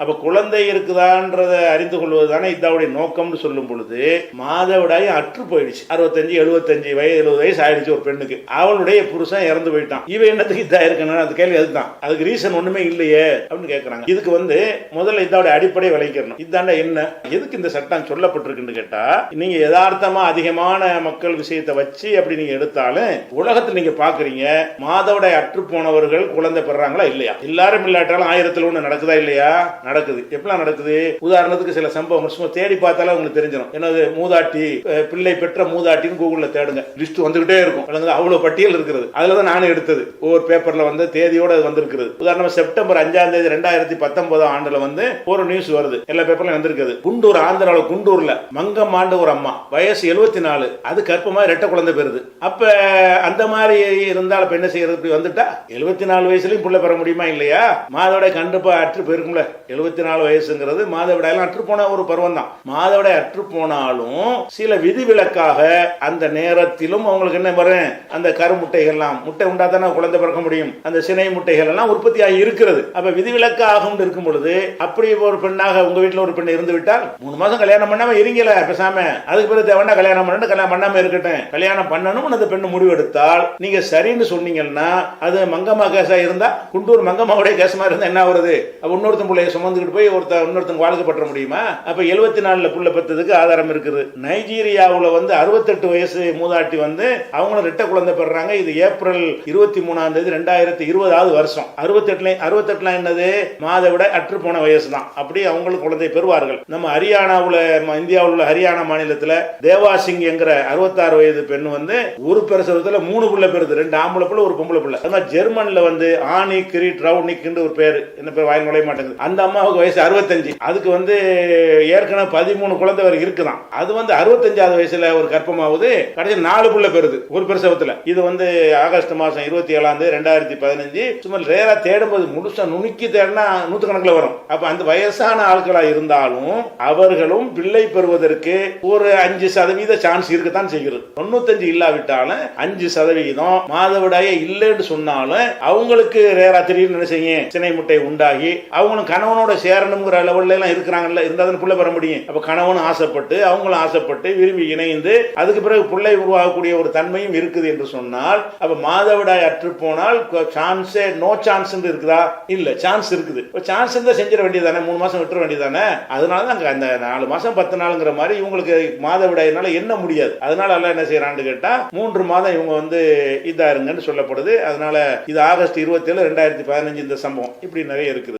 அப்ப குழந்தை இருக்குதான்றத அறிந்து கொள்வது தானே இதாவுடைய நோக்கம்னு சொல்லும் பொழுது மாதவிடாயும் அற்று போயிடுச்சு. அறுபத்தஞ்சு எழுபத்தஞ்சு வயது எழுபது வயசு ஆயிடுச்சு ஒரு பெண்ணுக்கு. அவளுடைய புருஷன் இறந்து போயிட்டான். இவ என்னத்துக்கு இதா இருக்கணும் அந்த கேள்வி அதுதான் அதுக்கு ரீசன் ஒண்ணுமே இல்லையே அப்படின்னு கேட்கறாங்க இதுக்கு வந்து முதல்ல இதாவுடைய அடிப்படை விளைக்கணும் இதாண்டா என்ன? எதுக்கு இந்த சட்டம் சொல்லப்பட்டிருக்குன்னு கேட்டா நீங்க யதார்த்தமா அதிகமான மக்கள் விஷயத்தை வச்சு அப்படி நீங்க எடுத்தாலும் உலகத்தில் நீங்க பாக்குறீங்க மாதவிடாய் அற்று போனவர்கள் குழந்தை பெறாங்களா இல்லையா? எல்லாரும் இல்லாட்டாலும் ஆயிரத்துல ஒண்ணு நடக்குதா இல்லையா? நடக்குது. எப்படிலாம் நடக்குது? உதாரணத்துக்கு சில சம்பவம். சும்மா தேடி பார்த்தாலே உங்களுக்கு தெரிஞ்சிடும் என்னது? மூதாட்டி பிள்ளை பெற்ற மூதாட்டின்னு கூகுளில் தேடுங்க. லிஸ்ட் வந்துகிட்டே இருக்கும். அவ்வளோ பட்டியல் இருக்கிறது. அதில் தான் நானும் எடுத்தது. ஒவ்வொரு பேப்பர்ல வந்து தேதியோடு அது வந்திருக்கிறது. உதாரணமாக செப்டம்பர் அஞ்சாம் தேதி ரெண்டாயிரத்தி பத்தொன்பதாம் ஆண்டுல வந்து ஒரு நியூஸ் வருது. எல்லா பேப்பர்லையும் வந்திருக்குது குண்டூர் ஆந்திராவில் குண்டூரில் மங்கம் ஆண்டு ஒரு அம்மா. வயசு எழுபத்தி நாலு அது கற்பமாக ரெட்ட குழந்தை பெறுது. அப்ப அந்த மாதிரி இருந்தால் இப்போ என்ன செய்யறது? இப்படி வந்துட்டா? எழுபத்தி நாலு வயசுலயும் பிள்ளை பெற முடியுமா இல்லையா? மாதோட கண்டிப்பா அற்று போயிருக்கும்ல. எழுபத்தி நாலு வயசுங்கிறது மாதவிடாயெல்லாம் அற்று போன ஒரு பருவம் தான் மாதவிடாய் அற்று போனாலும் சில விதிவிலக்காக அந்த நேரத்திலும் அவங்களுக்கு என்ன வரும் அந்த கருமுட்டைகள்லாம் முட்டை உண்டா தானே குழந்தை பிறக்க முடியும். அந்த சினை முட்டைகள் எல்லாம் உற்பத்தி ஆகி இருக்கிறது. அப்ப விதிவிலக்காகும் இருக்கும் பொழுது அப்படி ஒரு பெண்ணாக உங்க வீட்டில் ஒரு பெண் இருந்து விட்டால் மூணு மாசம் கல்யாணம் பண்ணாம இருங்கல பேசாம. அதுக்கு பிறகு தேவைன்னா கல்யாணம் பண்ணணும் கல்யாணம் பண்ணாம இருக்கட்டும். கல்யாணம் பண்ணணும் அந்த பெண்ணு முடிவெடுத்தால் நீங்க சரின்னு சொன்னீங்கன்னா அது மங்கம்மா கேஸா இருந்தா குண்டூர் மங்கம்மாவுடைய கேஸ் மாதிரி இருந்தா என்ன ஆகுறது? அப்ப இன்னொருத்தன் பிள்ளைய சுமந்துக்கிட்டு போய் ஒருத்த இன்னொருத்தங்க வாழ்க்கை பற்ற முடியுமா? அப்போ எழுபத்தி நாலில் புள்ள பெற்றதுக்கு ஆதாரம் இருக்குது. நைஜீரியாவில் வந்து அறுபத்தெட்டு வயசு மூதாட்டி வந்து அவங்களும் ரெட்ட குழந்தை பெறாங்க. இது ஏப்ரல் இருபத்தி மூணாம் தேதி ரெண்டாயிரத்தி இருபதாவது வருஷம். அறுபத்தெட்டுல அறுபத்தெட்டுல என்னது? மாதவிட அற்று போன வயசு தான் அப்படி அவங்களுக்கு குழந்தை பெறுவார்கள். நம்ம ஹரியானாவில் இந்தியாவில் உள்ள ஹரியானா மாநிலத்தில் தேவாசிங் என்கிற அறுபத்தாறு வயது பெண் வந்து ஒரு பிரசவத்தில் மூணு பிள்ளை பெறுது. ரெண்டு ஆம்பளை பிள்ளை ஒரு பொம்பளை பிள்ளை. அது ஜெர்மனில் வந்து ஆனி கிரீட் ரவுனிக்னு ஒரு பேர். என்ன பேர்? வாயில் நுழைய மாட்டேங்குது. அந்த அம்மா அம்மாவுக்கு வயசு அறுபத்தஞ்சு. அதுக்கு வந்து ஏற்கனவே பதிமூணு குழந்தை வரை இருக்குதான். அது வந்து அறுபத்தஞ்சாவது வயசுல ஒரு கற்பமாவது கடைசி நாலு புள்ள பெறுது ஒரு பிரசவத்துல இது வந்து ஆகஸ்ட் மாசம் இருபத்தி ஏழாம் தேதி ரெண்டாயிரத்தி பதினஞ்சு. சும்மா ரேரா தேடும்போது முழுசா நுணுக்கி தேடினா நூத்துக்கணக்கில் வரும். அப்ப அந்த வயசான ஆட்களா இருந்தாலும் அவர்களும் பிள்ளை பெறுவதற்கு ஒரு அஞ்சு சதவீத சான்ஸ் இருக்கத்தான் செய்கிறது. தொண்ணூத்தஞ்சு இல்லாவிட்டாலும் அஞ்சு சதவீதம் மாதவிடாய இல்லைன்னு சொன்னாலும் அவங்களுக்கு ரேரா திடீர்னு என்ன சினை முட்டை உண்டாகி அவங்களும் கணவனோட சேரணுங்கிற லெவல்லாம் எல்லாம் இருக்கிறாங்கல்ல இருந்தாலும் பிள்ளை பெற முடியும். அப்போ கணவனும் ஆசைப்பட்டு அவங்களும் ஆசைப்பட்டு விரும்பி இணைந்து அதுக்கு பிறகு பிள்ளை உருவாகக்கூடிய ஒரு தன்மையும் இருக்குது என்று சொன்னால் அப்போ மாதவிடாய் அற்று போனால் சான்ஸே நோ சான்ஸ் இருக்குதா? இல்லை சான்ஸ் இருக்குது. இப்போ சான்ஸ் இருந்தால் செஞ்சிட வேண்டியதானே மூணு மாதம் விட்டுற வேண்டியதானே அதனால தான் அந்த நாலு மாதம் பத்து நாளுங்கிற மாதிரி இவங்களுக்கு மாதவிடாயினால என்ன முடியாது. அதனால எல்லாம் என்ன செய்யறான்னு கேட்டால் மூன்று மாதம் இவங்க வந்து இதாக இருங்கன்னு சொல்லப்படுது. அதனால இது ஆகஸ்ட் இருபத்தேழு ரெண்டாயிரத்தி பதினஞ்சு இந்த சம்பவம். இப்படி நிறைய இருக்குது.